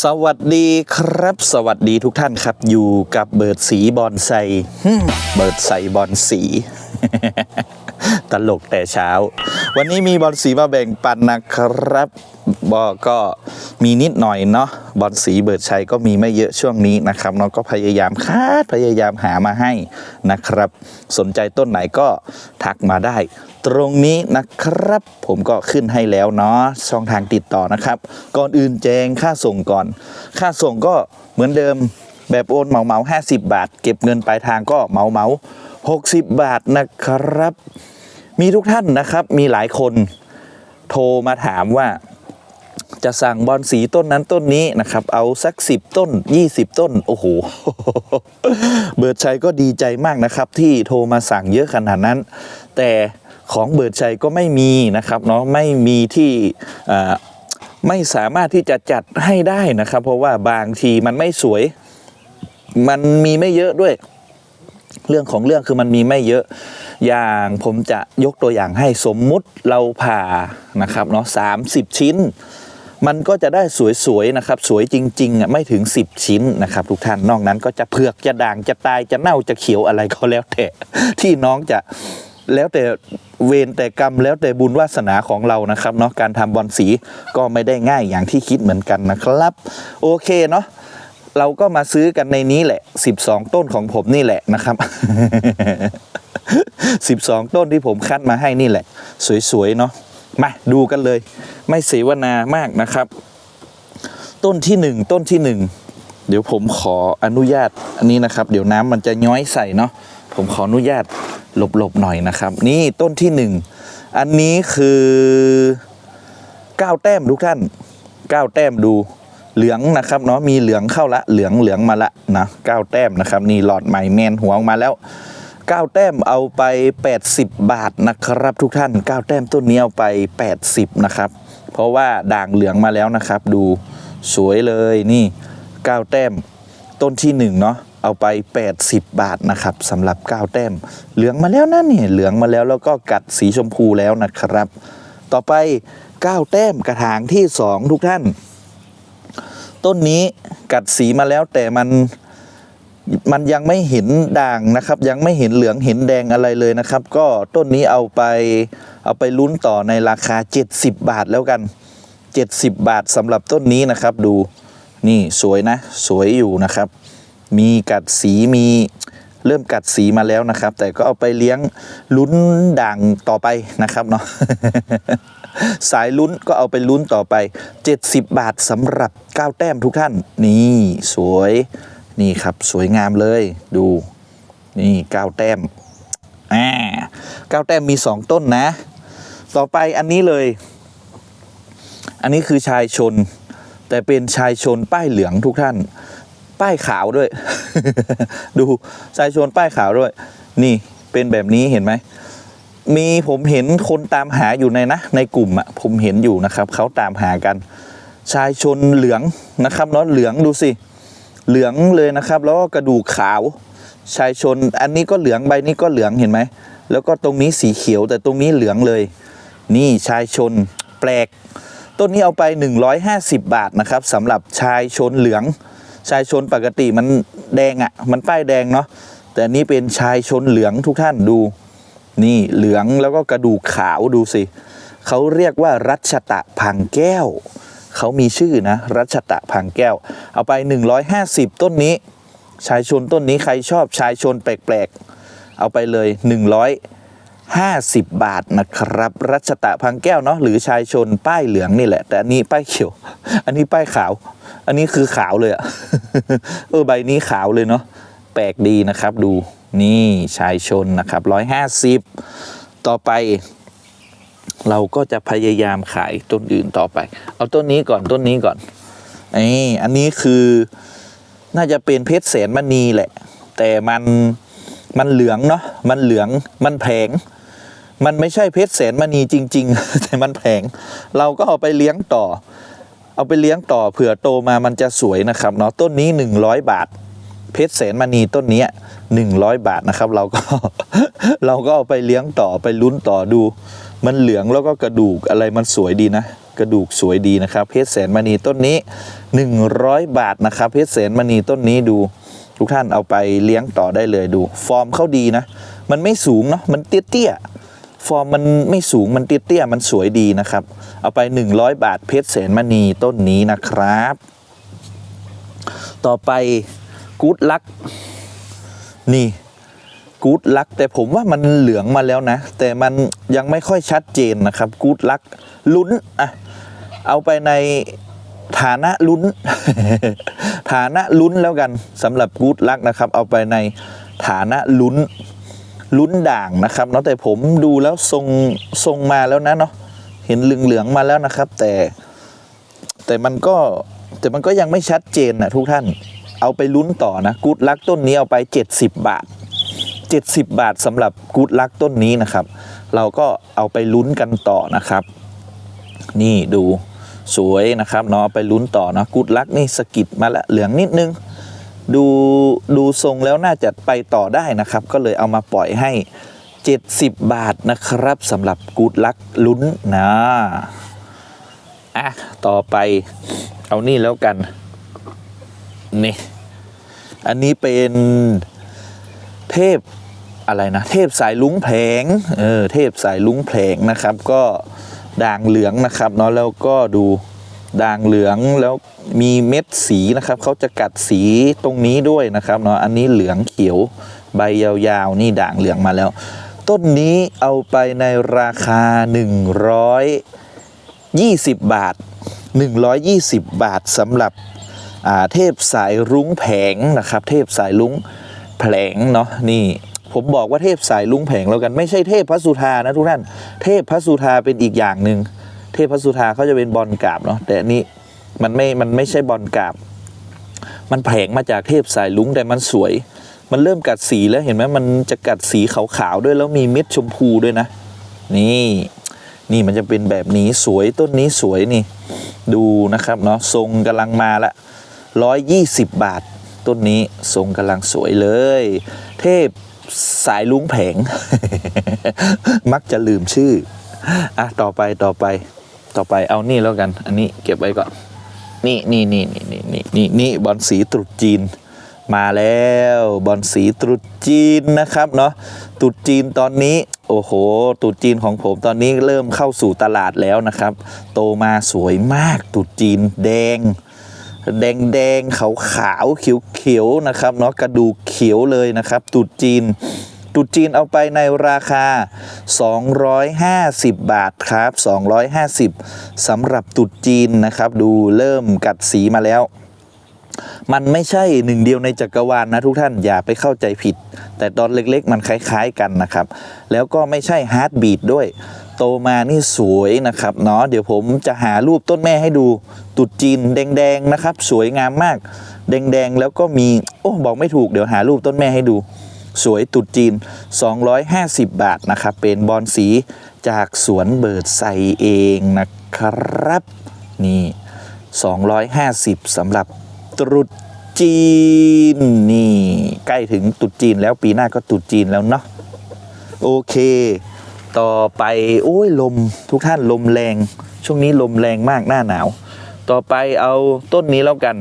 สวัสดีครับ สวัสดีทุกท่านครับ อยู่กับเบิร์ดสีบอลไซฮึ่มเบิร์ดใสบอลสี ตลกแต่เช้า วันนี้มีบอลสีมาแบ่งปันนะครับบอก็มีนิดหน่อยเนาะบอลสีเบิร์ดชัยก็มีไม่เยอะช่วงนี้นะครับเนาะก็พยายามคาดพยายามหามาให้นะครับ สนใจต้นไหนก็ทักมาได้ ตรงนี้นะครับ ผมก็ขึ้นให้แล้วเนาะช่องทางติดต่อนะครับ ก่อนอื่นแจ้งค่าส่งก่อน ค่าส่งก็เหมือนเดิมแบบโอนเหมาเหมาห้าสิบบาท เก็บเงินปลายทางก็เหมาเหมาหกสิบบาทนะครับ มีทุกท่านนะครับมีหลายคนโทรมาถามว่า จะสั่งบอลสีต้นนั้นต้นนี้นะครับ เอาสัก 10 ต้น 20 ต้น โอ้โห เบิร์ดชัยก็ดีใจมากนะครับ ที่โทรมาสั่งเยอะขนาดนั้น แต่ของเบิร์ดชัยก็ไม่มีนะครับเนาะไม่มีที่ไม่สามารถที่จะจัดให้ได้นะครับ เพราะว่าบางทีมันไม่สวย มันมีไม่เยอะด้วย เรื่องของเรื่องคือมันมีไม่เยอะอย่างผมจะยกตัวอย่างให้สมมุติเราผ่านะครับเนาะสามสิบชิ้น มันก็จะได้สวยๆนะครับ สวยจริงๆอะไม่ถึง 10 ชิ้นนะครับทุกท่านนอกนั้นก็จะเผือกจะด่างจะตายจะเน่าจะเขียวอะไรก็แล้วแต่ที่น้องจะแล้วแต่เวรแต่กรรมแล้วแต่บุญวาสนาของเรานะครับเนาะการทำบอลสีก็ไม่ได้ง่ายอย่างที่คิดเหมือนกันนะครับ โอเคเนาะ เราก็มาซื้อกันในนี้แหละ 12 ต้นของผมนี่แหละนะครับ 12 ต้นที่ผมคัดมาให้นี่แหละ สวยๆเนาะมาดูกันเลย ไม่เสวนามากนะครับ ต้นที่หนึ่งต้นที่หนึ่งเดี๋ยวผมขออนุญาตอันนี้นะครับ เดี๋ยวน้ำมันจะย้อยใส่เนาะผมขออนุญาตหลบๆหน่อยนะครับ นี่ต้นที่หนึ่งอันนี้คือ 9 แต้มทุกท่าน 9 แต้มดู เหลืองนะครับเนาะมีเหลืองเข้าละเหลืองเหลืองมาละนะ9แต้มนะครับนี่หลอดใหม่แมนหัวออกมาแล้ว9 แต้มเอาไป 80 บาทนะครับ ทุกท่าน 9 แต้มต้นนี้เอาไป 80 นะครับ เพราะว่าด่างเหลืองมาแล้วนะครับ ดูสวยเลยนี่ 9 แต้มต้นที่1เนาะเอาไป 80 บาทนะครับสำหรับ 9 แต้ม เหลืองมาแล้วนะเนี่ยเหลืองมาแล้วแล้วก็กัดสีชมพูแล้วนะครับ ต่อไป 9 แต้มกระถางที่ 2 ทุกท่าน ต้นนี้กัดสีมาแล้วแต่มันมันยังไม่เห็นด่างนะครับ ยังไม่เห็นเหลืองเห็นแดงอะไรเลยนะครับ ก็ต้นนี้เอาไปเอาไปลุ้นต่อในราคา 70 บาทแล้วกัน 70 บาทสำหรับต้นนี้นะครับดูนี่สวยนะ สวยอยู่นะครับ มีกัดสีมีเริ่มกัดสีมาแล้วนะครับ แต่ก็เอาไปเลี้ยงลุ้นด่างต่อไปนะครับเนาะ สายลุ้นก็เอาไปลุ้นต่อไป 70 บาทสำหรับ 9 แต้มทุกท่าน นี่สวยนี่ครับสวยงามเลยดูนี่9แต้มอ่า9แต้มมี 2 ต้นนะ ต่อไปอันนี้เลย อันนี้คือชายชน แต่เป็นชายชนป้ายเหลืองทุกท่าน ป้ายขาวด้วย ดูชายชนป้ายขาวด้วย นี่เป็นแบบนี้เห็นไหม มีผมเห็นคนตามหาอยู่ในนะ ในกลุ่มอะผมเห็นอยู่นะครับเขาตามหากัน ชายชนเหลืองนะครับเนาะเหลืองดูสิ เหลืองเลยนะครับ แล้วก็กระดูกขาว ชายชนอันนี้ก็เหลืองใบนี้ก็เหลืองเห็นไหมแล้วก็ตรงนี้สีเขียวแต่ตรงนี้เหลืองเลย นี่ชายชนแปลก ต้นนี้เอาไป 150 บาทนะครับสำหรับชายชนเหลือง ชายชนปกติมันแดงอะ่ะ มันป้ายแดงเนาะแต่นนี้เป็นชายชนเหลืองทุกท่านดู นี่เหลืองแล้วก็กระดูกขาวดูสิเขาเรียกว่ารัชตะพังแก้ว เขามีชื่อนะ รัชตะพังแก้ว เอาไป 150 ต้นนี้ ชายชนต้นนี้ใครชอบชายชนแปลกๆ เอาไปเลย 150 บาทนะครับ รัชตะพังแก้วเนาะหรือชายชนป้ายเหลืองนี่แหละ แต่อันนี้ป้ายเขียว อันนี้ป้ายขาว อันนี้คือขาวเลยอะเออใบนี้ขาวเลยเนาะแปลกดีนะครับดู นี่ชายชนนะครับ150ต่อไป เราก็จะพยายามขายต้นอื่นต่อไป เอาต้นนี้ก่อนต้นนี้ก่อนไอ้อันนี้คือน่าจะเป็นเพชรแสนมณีแหละ แต่มันมันเหลืองเนาะมันเหลืองมันแพงมันไม่ใช่เพชรแสนมณีจริง ๆ แต่มันแพงเราก็เอาไปเลี้ยงต่อ เอาไปเลี้ยงต่อเผื่อโตมามันจะสวยนะครับเนาะต้นนี้ 100 บาท เพชรแสนมณีต้นเนี้ หนึ่งร้อยบาทนะครับ เราก็เราก็เอาไปเลี้ยงต่อไปลุ้นต่อดู มันเหลืองแล้วก็กระดูกอะไรมันสวยดีนะ กระดูกสวยดีนะครับ เพชรแสนมณีต้นนี้ 100 บาทนะครับ เพชรแสนมณีต้นนี้ดู ทุกท่านเอาไปเลี้ยงต่อได้เลยดู ฟอร์มเขาดีนะ มันไม่สูงเนาะมันเตี้ยๆฟอร์มมันไม่สูงมันเตี้ยๆมันสวยดีนะครับ เอาไป 100 บาทเพชรแสนมณีต้นนี้นะครับ ต่อไปกู๊ดลัก นี่กู๊ดลักแต่ผมว่ามันเหลืองมาแล้วนะ แต่มันยังไม่ค่อยชัดเจนนะครับกู๊ดลักลุ้นอะเอาไปในฐานะลุ้น ฐานะลุ้นแล้วกันสำหรับกู๊ดลักนะครับ เอาไปในฐานะลุ้นลุ้นด่างนะครับเนาะแต่ผมดูแล้วทรงทรงมาแล้วนะเนาะเห็นเหลืองๆมาแล้วนะครับ แต่แต่มันก็แต่มันก็ยังไม่ชัดเจนนะทุกท่าน เอาไปลุ้นต่อนะกูดลักต้นนี้เอาไป 70 บาท 70 บาทสำหรับกูดลักต้นนี้นะครับ เราก็เอาไปลุ้นกันต่อนะครับ นี่ดูสวยนะครับเนาะเอาไปลุ้นต่อนะกูดลักนี่สกิดมาละเหลืองนิดนึง ดูดูทรงแล้วน่าจะไปต่อได้นะครับ ก็เลยเอามาปล่อยให้ 70 บาทนะครับสำหรับกูดลักลุ้นนะอะต่อไปเอานี่แล้วกัน นี่ อันนี้เป็นเทพอะไรนะ เทพสายลุงแผงเออเทพสายลุงแผงนะครับ ก็ด่างเหลืองนะครับเนาะแล้วก็ดูด่างเหลืองแล้วมีเม็ดสีนะครับเขาจะกัดสีตรงนี้ด้วยนะครับเนาะอันนี้เหลืองเขียวใบยาวๆ นี่ด่างเหลืองมาแล้ว ต้นนี้เอาไปในราคา 120 บาท 120 บาทสำหรับ เทพสายรุ้งแผงนะครับ เทพสายรุ้งแผงเนาะนี่ผมบอกว่าเทพสายลุงแผงแล้วกันไม่ใช่เทพพระสุธานะทุกท่านเทพพระสุธาเป็นอีกอย่างหนึ่งเทพพระสุธาเขาจะเป็นบอลกราบเนาะแต่อันนี้มันไม่มันไม่ใช่บอลกราบ มันแผงมาจากเทพสายลุงแต่มันสวย มันเริ่มกัดสีแล้วเห็นไหมมันจะกัดสีขาวๆด้วยแล้วมีเม็ดชมพูด้วยนะ นี่นี่มันจะเป็นแบบนี้สวยต้นนี้สวยนี่ ดูนะครับเนาะทรงกำลังมาละ ร้อยยี่สิบบาท ต้นนี้ทรงกำลังสวยเลย เทพสายลุงแผง มักจะลืมชื่อ อะ ต่อไปต่อไปต่อไปเอานี่แล้วกัน อันนี้เก็บไว้ก่อน นี่นี่นี่นี่นี่นี่นี่นี่บอลสีตรุษจีน มาแล้วบอลสีตรุษจีนนะครับเนาะตรุษจีนตอนนี้ โอ้โหตรุษจีนของผมตอนนี้เริ่มเข้าสู่ตลาดแล้วนะครับ โตมาสวยมากตรุษจีนแดง แดงแดงขาวขาวเขียวเขียวนะครับเนาะกระดูกเขียวเลยนะครับตรุษจีนตรุษจีนเอาไปในราคา 250 บาทครับ 250สำหรับตรุษจีนนะครับ ดูเริ่มกัดสีมาแล้ว มันไม่ใช่หนึ่งเดียวในจักรวาลนะทุกท่านอย่าไปเข้าใจผิด แต่ตอนเล็กๆ มันคล้ายๆกันนะครับ แล้วก็ไม่ใช่ฮาร์ดบีดด้วย โตมานี่สวยนะครับเนาะเดี๋ยวผมจะหารูปต้นแม่ให้ดูตุดจีนแดงๆนะครับ สวยงามมาก แดงๆแล้วก็มีโอ้บอกไม่ถูกเดี๋ยวหารูปต้นแม่ให้ดู สวยตุดจีน 250 บาทนะครับ เป็นบอลสีจากสวนเบิร์ดไซเองนะครับ นี่ 250สำหรับตรุษจีนนี่ ใกล้ถึงตรุษจีนแล้วปีหน้าก็ตรุษจีนแล้วเนาะโอเค ต่อไปโอ้ยลมทุกท่านลมแรง ช่วงนี้ลมแรงมากหน้าหนาว ต่อไปเอาต้นนี้แล้วกัน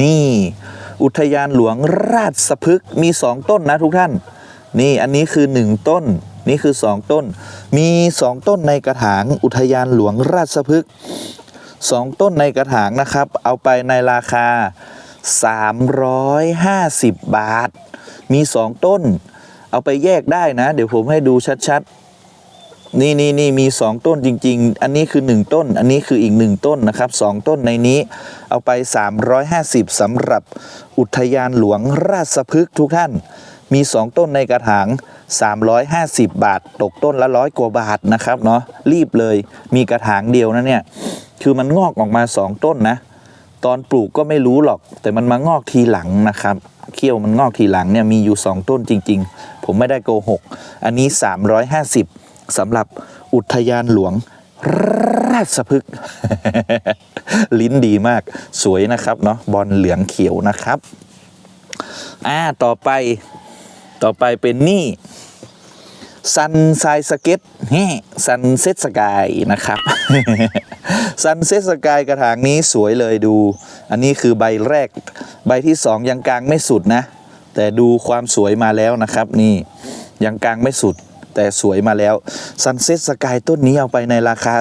นี่ อุทยานหลวงราชสะพฤกมีสองต้นนะทุกท่าน นี่อันนี้คือหนึ่งต้น นี่คือสองต้น มีสองต้นในกระถางอุทยานหลวงราชสะพฤกษ์สองต้นในกระถางนะครับ เอาไปในราคา 350 บาท มีสองต้น เอาไปแยกได้นะ เดี๋ยวผมให้ดูชัดๆ นี่นี่นี่มีสองต้นจริง ๆ อันนี้คือหนึ่งต้น อันนี้คืออีกหนึ่งต้นนะครับสองต้นในนี้ เอาไป 350สำหรับอุทยานหลวงราชพฤกษ์ทุกท่าน มี2ต้นในกระถาง 350 บาท ตกต้นละร้อยกว่าบาทนะครับเนาะรีบเลยมีกระถางเดียวนะเนี่ยคือมันงอกออกมา2ต้นนะ ตอนปลูกก็ไม่รู้หรอก แต่มันมางอกทีหลังนะครับเขี้ยวมันงอกทีหลังเนี่ยมีอยู่ 2 ต้นจริง ๆ ผมไม่ได้โกหก อันนี้ 350สำหรับอุทยานหลวงราชพฤกษ์ลิ้นดีมากสวยนะครับเนาะบอลเหลืองเขียวนะครับ อ่า ต่อไปต่อไปเป็นนี่ ซันไซสเก็ตเฮ้ซันเซตสกายนะครับซันเซตสกายกระถางนี้สวยเลยดู อันนี้คือใบแรก ใบที่สองยังกลางไม่สุดนะ แต่ดูความสวยมาแล้วนะครับ นี่ยังกลางไม่สุด แต่สวยมาแล้วซันเซ็ตสกายต้นนี้เอาไปในราคา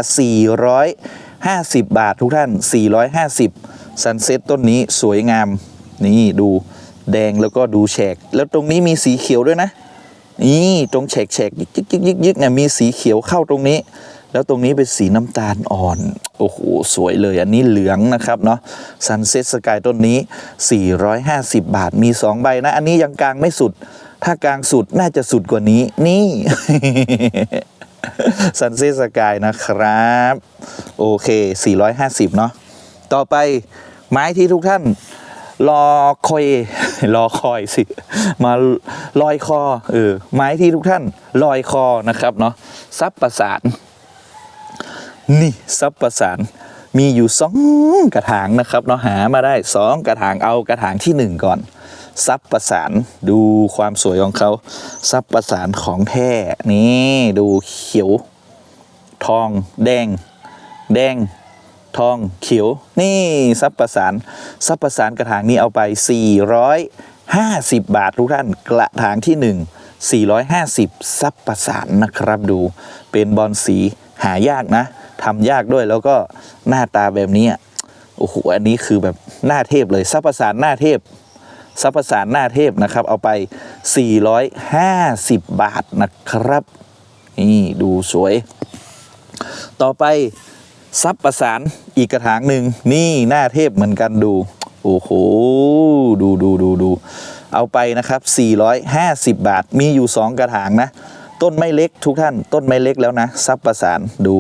450 บาททุกท่าน 450ซันเซ็ตต้นนี้สวยงาม นี่ดูแดงแล้วก็ดูแฉก แล้วตรงนี้มีสีเขียวด้วยนะ นี่ตรงแฉกแฉกยิกยิกยิกยิกยิกเนี่ยมีสีเขียวเข้าตรงนี้ แล้วตรงนี้เป็นสีน้ำตาลอ่อน โอ้โห สวยเลยอันนี้เหลืองนะครับเนาะซันเซ็ตสกายต้นนี้ 450 บาทมี 2 ใบนะ อันนี้ยังกลางไม่สุด ถ้ากลางสุดน่าจะสุดกว่านี้ นี่ซันเซ็ตสกายนะครับ โอเค 450 เนาะต่อไปไม้ที่ทุกท่านรอคอย รอคอยสิ มาลอยคอเออไม้ที่ทุกท่านลอยคอนะครับเนาะซับประสาน นี่ซับประสานมีอยู่สองกระถางนะครับเนาะหามาได้สองกระถางเอากระถางที่หนึ่งก่อนซับประสานดูความสวยของเขาซับประสานของแท้นี่ดูเขียว ทอง แดง แดง ทองเขียว นี่ซับประสานซับประสานกระถางนี้เอาไป 450 บาททุกท่านกระถางที่ 1 450 ซับประสานนะครับดู เป็นบอลสีหายากนะทำยากด้วยแล้วก็หน้าตาแบบนี้โอ้โหอันนี้คือแบบหน้าเทพเลยซับประสานหน้าเทพซับประสานหน้าเทพนะครับ เอาไป 450 บาทนะครับ นี่ดูสวย ต่อไป ซับประสานอีกกระถางหนึ่งนี่หน้าเทพเหมือนกันดู โอ้โห ดูดูดูดูเอาไปนะครับ 450 บาทมีอยู่ 2 กระถางนะ ต้นไม่เล็กทุกท่านต้นไม่เล็กแล้วนะซับประสานดู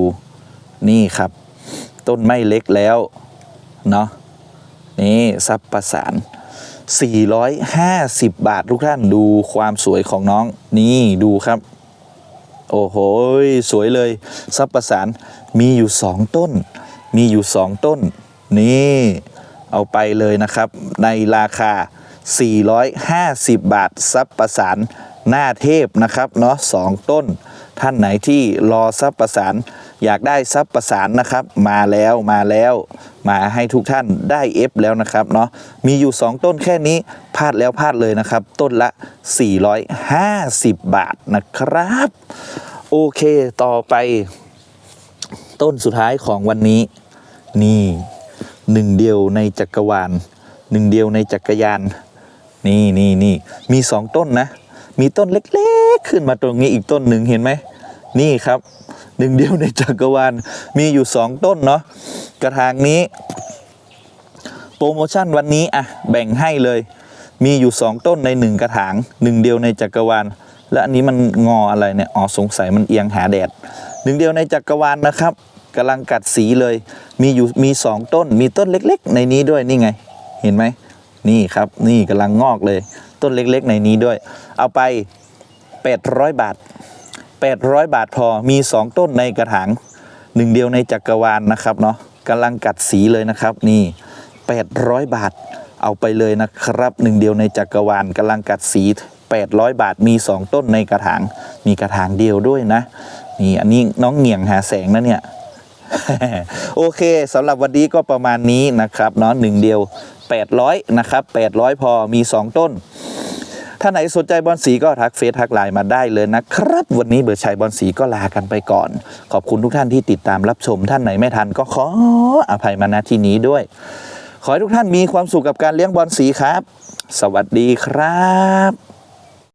นี่ครับ ต้นไม่เล็กแล้วเนาะนี่ซับประสาน 450 บาททุกท่านดูความสวยของน้องนี่ดูครับ โอ้โห สวยเลยซับประสาน มีอยู่สองต้น มีอยู่สองต้น นี่เอาไปเลยนะครับ ในราคา 450 บาทซับประสานหน้าเทพนะครับเนาะสองต้น ท่านไหนที่รอซับประสาน อยากได้ซับประสานนะครับ มาแล้วมาแล้วมาให้ทุกท่านได้เอฟแล้วนะครับเนาะมีอยู่ 2 ต้นแค่นี้พลาดแล้วพลาดเลยนะครับ ต้นละ 450 บาทนะครับ โอเคต่อไป ต้นสุดท้ายของวันนี้ นี่หนึ่งเดียวในจักรวาลหนึ่งเดียวในจักรยาน นี่นี่นี่มีสองต้นนะ มีต้นเล็กๆ ขึ้นมาตรงนี้อีกต้นหนึ่งเห็นไหมนี่ครับหนึ่งเดียวในจักรวาลมีอยู่สองต้นเนาะกระถางนี้ โปรโมชั่นวันนี้อะแบ่งให้เลย มีอยู่สองต้นในหนึ่งกระถางหนึ่งเดียวในจักรวาลและอันนี้มันงออะไรเนี่ยอ๋อสงสัยมันเอียงหาแดด หนึ่งเดียวในจักรวาลนะครับกำลังกัดสีเลย มีอยู่มีสองต้น มีต้นเล็กๆ ในนี้ด้วยนี่ไง เห็นไหมนี่ครับ นี่กำลังงอกเลย ต้นเล็กๆ ในนี้ด้วย เอาไป 800 บาท 800 บาทพอมี 2 ต้นในกระถางหนึ่งเดียวในจักรวาลนะครับเนาะกำลังกัดสีเลยนะครับ นี่ 800 บาท เอาไปเลยนะครับหนึ่งเดียวในจักรวาลกำลังกัดสี 800 บาทมี 2 ต้นในกระถาง มีกระถางเดียวด้วยนะ นี่อันนี้น้องเหงี่ยงหาแสงนะเนี่ย โอเคสำหรับวันนี้ก็ประมาณนี้นะครับเนาะหนึ่งเดียว 800 นะครับ 800 พอมี 2 ต้น ถ้าไหนสนใจบอลสีก็ทักเฟซทักไลน์มาได้เลยนะครับ วันนี้เบิร์ชัยบอลสีก็ลากันไปก่อน ขอบคุณทุกท่านที่ติดตามรับชมท่านไหนไม่ทันก็ขออภัยมาณที่นี้ด้วย ขอให้ทุกท่านมีความสุขกับการเลี้ยงบอลสีครับ สวัสดีครับ